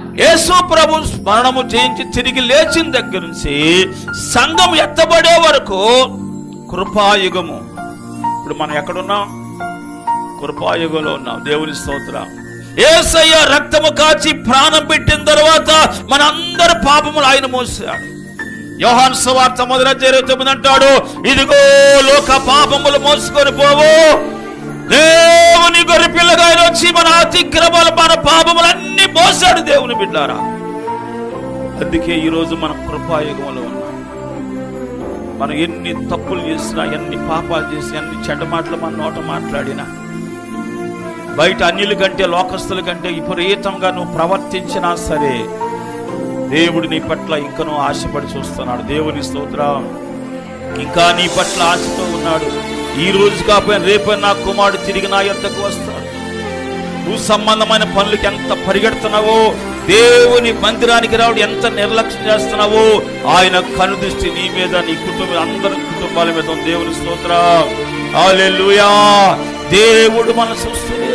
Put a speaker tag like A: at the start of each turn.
A: యేసు ప్రభు స్మరణము చేయించి తిరిగి లేచిన దగ్గర నుంచి సంఘం ఎత్తబడే వరకు కృపాయుగము. ఇప్పుడు మనం ఎక్కడున్నాం? కృపాయుగంలో ఉన్నాం. దేవుని స్తోత్రం. ఏసయ్య రక్తము కాచి ప్రాణం పెట్టిన తర్వాత మనందరి పాపములు ఆయన మోసాడు. యోహాన్ సువార్త మొదల ఇరవై తొమ్మిది అంటాడు ఇదిగో లోక పాపములు మోసుకొని పోవు. మోసాడు దేవుని బిడ్డారా? అందుకే ఈరోజు మనం కృపాయుగంలో ఉన్నాం. మనం ఎన్ని తప్పులు చేసినా ఎన్ని పాపాలు చేసినా ఎన్ని చెడ్డ మాటలు మన నోట మాట్లాడినా బయట అన్యుల కంటే లోకస్తుల కంటే విపరీతంగా నువ్వు ప్రవర్తించినా సరే దేవుడు నీ పట్ల ఇంకనూ ఆశపడి చూస్తున్నాడు. దేవుని స్తోత్రం. ఇంకా నీ పట్ల ఆశతో ఉన్నాడు. ఈ రోజు కాకపోయినా రేపు నా కుమారుడు తిరిగి నా ఎంతకు వస్తాడు. భూ సంబంధమైన పనులకి ఎంత పరిగెడుతున్నావో దేవుని మందిరానికి రావడం ఎంత నిర్లక్ష్యం చేస్తున్నావో ఆయన కనుదృష్టి నీ మీద నీ కుటుంబం అందరి కుటుంబాల మీద దేవుని స్తోత్రం. దేవుడు మన చూస్తూనే